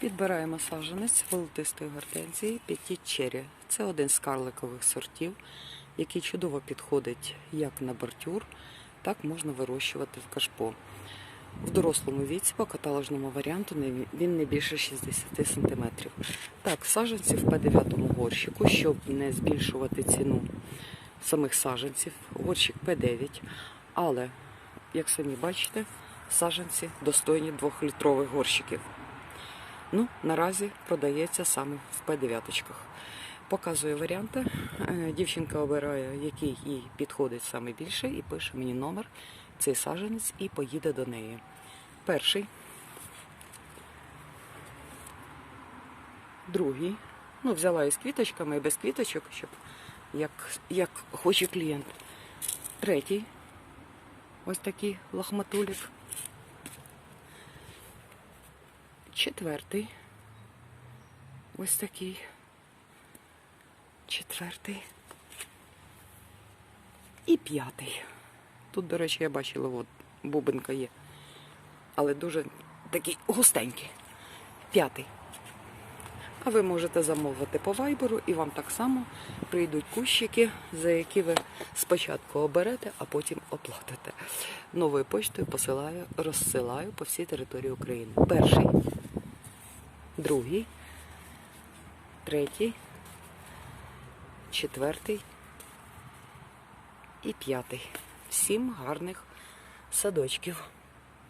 Підбираємо саджанець волотистої гортензії Cherry. Це один з карликових сортів, який чудово підходить як на бордюр, так можна вирощувати в кашпо. В дорослому віці по каталожному варіанту він не більше 60 см. Так, саджанці в П9 горщику, щоб не збільшувати ціну самих саджанців, горщик П9. Але, як самі бачите, саджанці достойні 2-літрових горщиків. Ну, наразі продається саме в П9. Показую варіанти. Е, Дівчинка обирає, який їй підходить саме більше, і пише мені номер, цей саджанець, і поїде до неї. Перший. Другий. Ну, взяла із квіточками і без квіточок, щоб як, як хоче клієнт. Третій. Ось такий лохматулік. Четвертий. Ось такий. Четвертий. І п'ятий. Тут, до речі, я бачила, от бубенка є. Але дуже такий густенький. П'ятий. А ви можете замовити по вайберу і вам так само прийдуть кущики, за які ви спочатку оберете, а потім оплатите. Новою поштою посилаю, розсилаю по всій території України. Перший, другий, третій, четвертий і п'ятий. Всім гарних садочків.